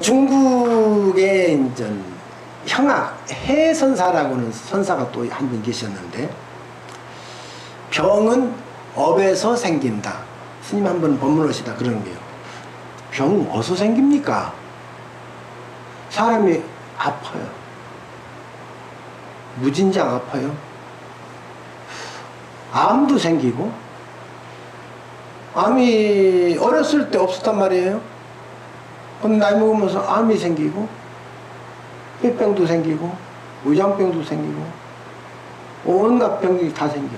중국의 이제 형악 해선사라고는 선사가 또 한 분 계셨는데 병은 업에서 생긴다. 스님 한 번 법문하시다 그러는 게요. 병 어디서 생깁니까? 사람이 아파요. 무진장 아파요. 암도 생기고 암이 어렸을 때 없었단 말이에요. 그럼 나이 먹으면서 암이 생기고 폐병도 생기고 위장병도 생기고 온갖 병이 다 생겨.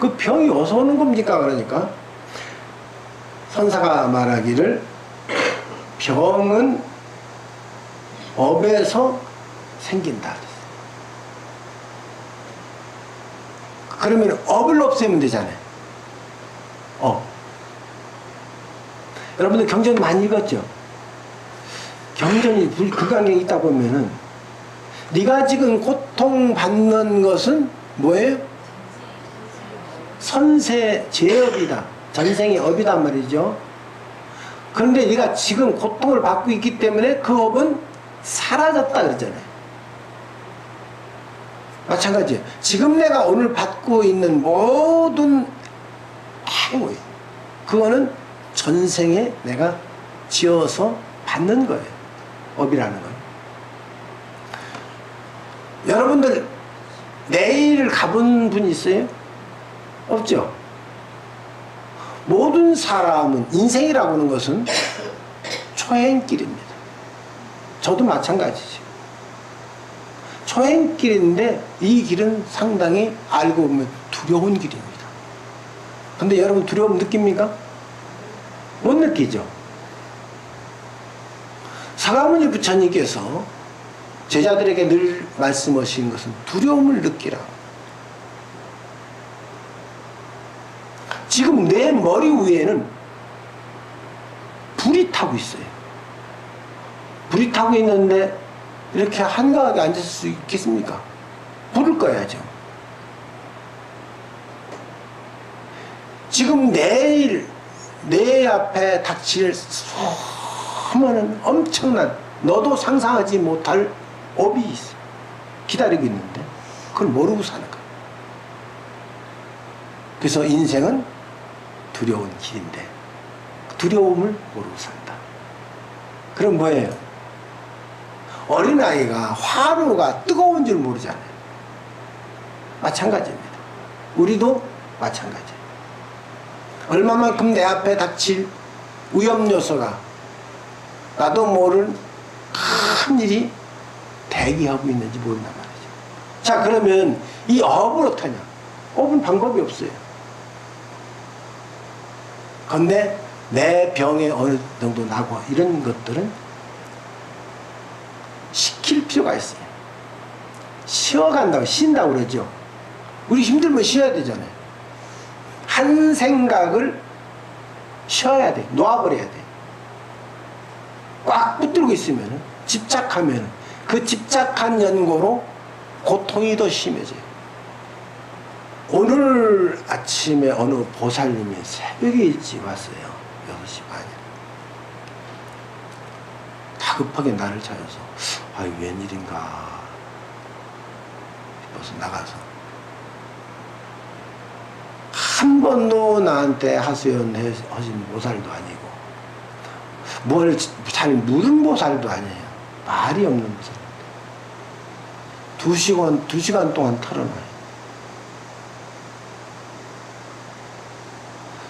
그 병이 어디서 오는 겁니까? 그러니까 선사가 말하기를 병은 업에서 생긴다. 그러면 업을 없애면 되잖아요. 여러분들 경전 많이 읽었죠? 경전이 불- 불강경에 있다 보면은 네가 지금 고통받는 것은 뭐예요? 선세 제업이다. 전생의 업이단 말이죠. 그런데 네가 지금 고통을 받고 있기 때문에 그 업은 사라졌다 그러잖아요. 마찬가지예요. 지금 내가 오늘 받고 있는 모든 행위, 그거는 전생에 내가 지어서 받는 거예요. 업이라는 거예요. 여러분들 내일 가본 분 있어요? 없죠? 모든 사람은 인생이라고 하는 것은 초행길입니다. 저도 마찬가지죠. 초행길인데 이 길은 상당히 알고 보면 두려운 길입니다. 근데 여러분 두려움 느낍니까? 못 느끼죠? 사가모니 부처님께서 제자들에게 늘 말씀하신 것은 두려움을 느끼라. 지금 내 머리 위에는 불이 타고 있어요. 불이 타고 있는데 이렇게 한가하게 앉을 수 있겠습니까? 불을 꺼야죠. 지금 내일 내 앞에 닥칠 수많은 엄청난 너도 상상하지 못할 업이 있어 기다리고 있는데 그걸 모르고 사는 거야. 그래서 인생은 두려운 길인데 두려움을 모르고 산다. 그럼 뭐예요? 어린아이가 화로가 뜨거운 줄 모르잖아요. 마찬가지입니다. 우리도 마찬가지예요. 얼마만큼 내 앞에 닥칠 위험 요소가 나도 모를 큰 일이 대기하고 있는지 모른단 말이죠. 자, 그러면 이 업을 어떠냐? 업은 방법이 없어요. 근데 내 병에 어느 정도 나고 이런 것들은 시킬 필요가 있어요. 쉬어간다고, 쉰다고 그러죠. 우리 힘들면 쉬어야 되잖아요. 한 생각을 쉬어야 돼. 놓아버려야 돼. 꽉 붙들고 있으면, 집착하면, 그 집착한 연고로 고통이 더 심해져요. 오늘 아침에 어느 보살님이 새벽에 일찍 왔어요. 6시 반에. 다급하게 나를 찾아서, 아, 웬일인가. 싶어서 나가서. 한 번도 나한테 하소연 해- 하신 보살도 아니고, 뭘 잘 물은 보살도 아니에요. 말이 없는 보살. 두 시간, 두 시간 동안 털어놔요.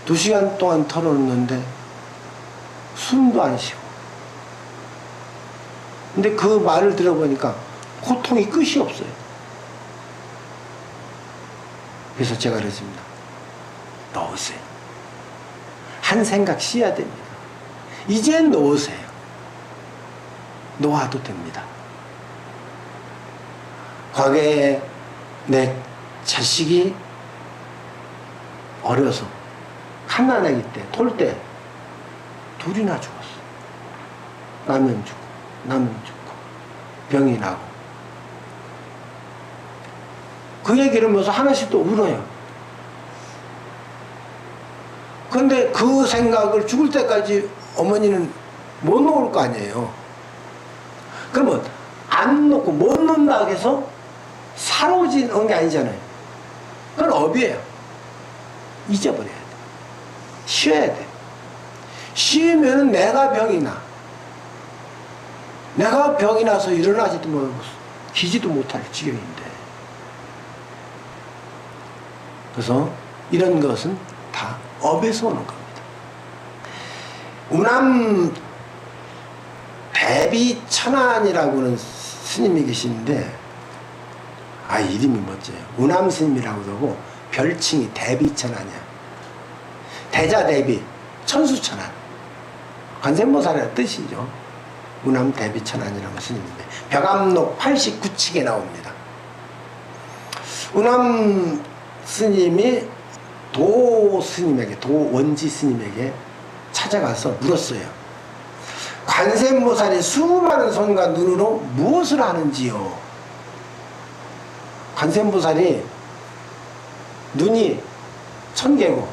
두 시간 동안 털어놓는데 숨도 안 쉬고. 근데 그 말을 들어보니까 고통이 끝이 없어요. 그래서 제가 그랬습니다. 넣으세요. 한 생각 쉬어야 됩니다. 이제 놓으세요. 놓아도 됩니다. 과거에 내 자식이 어려서 갓난아기 때, 돌 때 둘이나 죽었어. 나면 죽고, 나면 죽고, 병이 나고. 그 얘기를 하면서 하나씩 또 울어요. 근데 그 생각을 죽을 때까지 어머니는 못 놓을 거 아니에요. 그러면 안 놓고 못 놓는다고 해서 사로지는 게 아니잖아요. 그건 업이에요. 잊어버려야 돼. 쉬어야 돼. 쉬면 내가 병이 나. 내가 병이 나서 일어나지도 못하고 기지도 못할 지경인데. 그래서 이런 것은 다 업에서 오는 겁니다. 우남 대비 천안이라고 는 스님이 계시는데 아 이름이 멋져요. 우남 스님이라고 그러고 별칭이 대비 천안이야. 대자 대비 천수천안 관세모사라는 뜻이죠. 우남 대비 천안이라는 스님인데 벽암록 89칙에 나옵니다. 우남 스님이 도 스님에게 도 원지 스님에게 찾아가서 물었어요. 관세음보살이 수많은 손과 눈으로 무엇을 하는지요? 관세음보살이 눈이 천 개고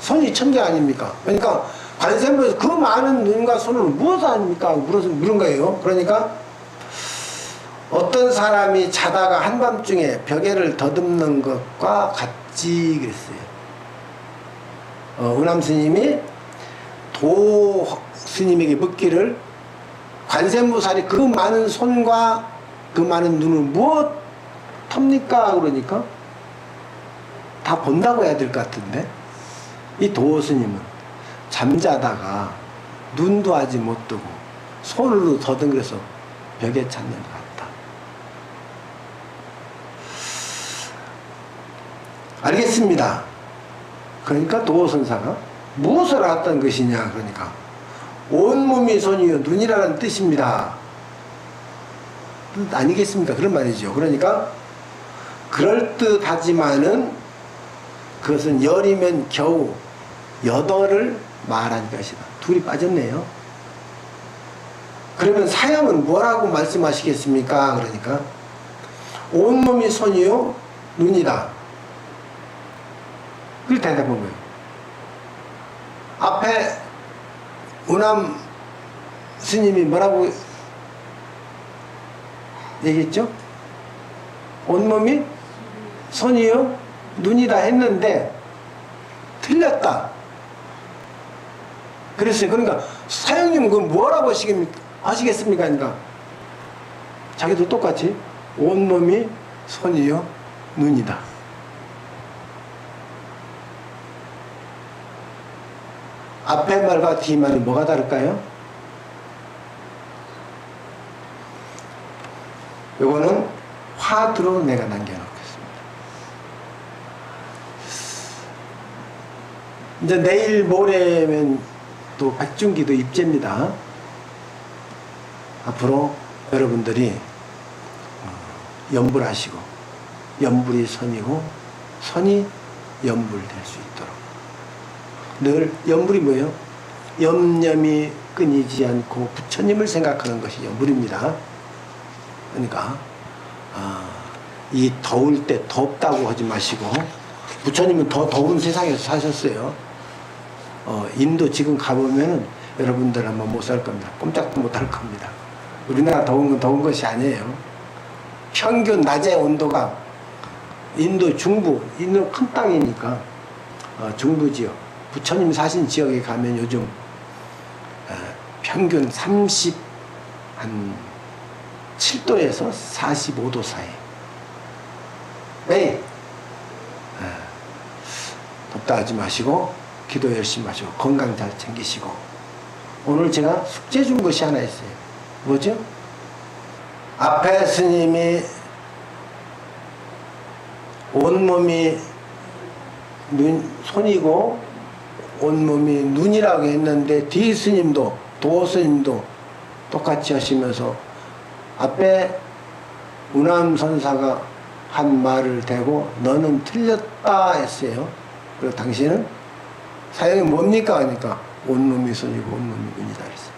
손이 천 개 아닙니까? 그러니까 관세음보살 그 많은 눈과 무엇을 합니까? 물어서 물은 거예요. 그러니까 어떤 사람이 자다가 한밤중에 벽에를 더듬는 것과 같 지 그랬어요. 어, 은암 스님이 도 스님에게 묻기를 관세음보살이 그 많은 손과 그 많은 눈을 무엇 텁니까? 그러니까 다 본다고 해야 될 것 같은데 이 도 스님은 잠자다가 눈도 하지 못 뜨고 손으로 더듬겨서 벽에 찾는 것 같다. 알겠습니다. 그러니까 도선사가 무엇을 알았던 것이냐 그러니까 온몸이 손이요 눈이라는 뜻입니다. 뜻 아니겠습니까? 그런 말이죠. 그러니까 그럴듯하지만은 그것은 열이면 겨우 여덟을 말한 것이다. 둘이 빠졌네요. 그러면 사형은 뭐라고 말씀하시겠습니까? 그러니까 온몸이 손이요 눈이다. 그걸 대답한 거예요. 앞에 우남 스님이 뭐라고 얘기했죠? 온몸이 손이요 눈이다 했는데 틀렸다. 그랬어요. 그러니까 사형님은 그 뭐라고? 하시겠습니까? 그러니까 자기도 똑같이 온몸이 손이요 눈이다. 앞에 말과 뒤 말이 뭐가 다를까요? 요거는 화두로 내가 남겨놓겠습니다. 이제 내일 모레면 또 백중기도 입제입니다. 앞으로 여러분들이 어, 염불하시고 염불이 선이고 선이 염불 될 수 있도록 늘 염불이 뭐예요? 염념이 끊이지 않고 부처님을 생각하는 것이 염불입니다. 그러니까 아, 이 더울 때 덥다고 하지 마시고 부처님은 더 더운 세상에서 사셨어요. 어, 인도 지금 가보면 여러분들 아마 못 살 겁니다. 꼼짝도 못 할 겁니다. 우리나라 더운 건 더운 것이 아니에요. 평균 낮의 온도가 인도 중부, 인도 큰 땅이니까 어, 중부 지역, 부처님 사신 지역에 가면 요즘 어, 평균 30, 한 7도에서 45도 사이. 네. 어, 덥다 하지 마시고 기도 열심히 하시고 건강 잘 챙기시고 오늘 제가 숙제 준 것이 하나 있어요. 뭐죠? 앞에 스님이 온몸이 눈, 손이고 온몸이 눈이라고 했는데 뒤 스님도 도 스님도 똑같이 하시면서 앞에 우남 선사가 한 말을 대고 너는 틀렸다 했어요. 그리고 당신은 사형이 뭡니까 하니까 온몸이 손이고 온몸이 눈이다 했습니다. 어! 자,